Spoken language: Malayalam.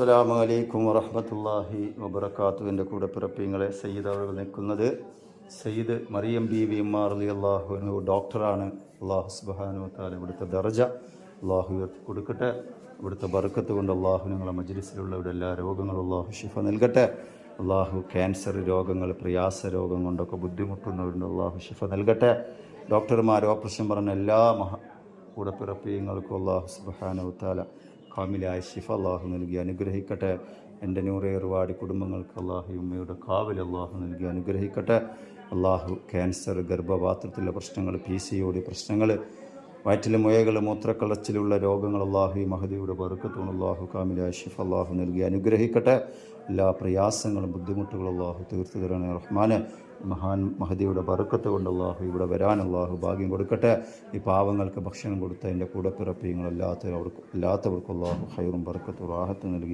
അസ്സലാമു അലൈക്കും വറഹമത്തല്ലാഹി വബർക്കാത്തുവിന്റെ കൂടെ പിറപ്പിങ്ങളെ സയ്യിദ് അവർ നിൽക്കുന്നത് Sayyid Mariyam B V R Ali Allahu ഡോക്ടറാണ്. അള്ളാഹു സുബാനു താല ഇവിടുത്തെ ദർജ അള്ളാഹു കൊടുക്കട്ടെ. ഇവിടുത്തെ ബർക്കത്ത് കൊണ്ട് അള്ളാഹു നിങ്ങളെ മജ്ലിസിലുള്ളവരുടെ എല്ലാ രോഗങ്ങളും അള്ളാഹു ഷിഫ നൽകട്ടെ. അള്ളാഹു ക്യാൻസർ രോഗങ്ങൾ പ്രയാസ രോഗം കൊണ്ടൊക്കെ ബുദ്ധിമുട്ടുന്നവരുണ്ട് അള്ളാഹു ഷിഫ നൽകട്ടെ. ഡോക്ടർമാർ ഓപ്പറേഷൻ പറഞ്ഞ എല്ലാ മഹ കൂടെ പിറപ്പിയങ്ങൾക്കും അള്ളാഹു സുബാനു താല കാമിലായ ശിഫ അള്ളാഹു നൽകി. അനുഗ്രഹിക്കട്ടെ എന്റെ നൂറേറുപാട് കുടുംബങ്ങൾക്ക് അള്ളാഹു ഉമ്മയുടെ കാവൽ അള്ളാഹു നൽകി. അനുഗ്രഹിക്കട്ടെ. അള്ളാഹു ക്യാൻസർ ഗർഭപാത്രത്തിലെ പ്രശ്നങ്ങൾ പി സി പ്രശ്നങ്ങൾ വയറ്റിലെ മുയകൾ മൂത്രക്കളച്ചിലുള്ള രോഗങ്ങൾ അള്ളാഹു മഹദിയുടെ ബറുക്കത്തും അള്ളാഹു കാമിലായ ഷിഫ അള്ളാഹു നൽകി. അനുഗ്രഹിക്കട്ടെ. എല്ലാ പ്രയാസങ്ങളും ബുദ്ധിമുട്ടുകളും അള്ളാഹു തീർത്തു തരണേ റഹ്മാന്. മഹാൻ മഹദിയുടെ ബറുക്കത്ത് കൊണ്ട് അള്ളാഹു ഇവിടെ വരാൻ അള്ളാഹു ഭാഗ്യം കൊടുക്കട്ടെ. ഈ പാവങ്ങൾക്ക് ഭക്ഷണം കൊടുത്ത എന്റെ കൂടെ പിറപ്പിയങ്ങൾ അല്ലാത്തവർക്കുള്ള ഹൈറും ബറുക്കത്തും റാഹത്ത് നൽകി.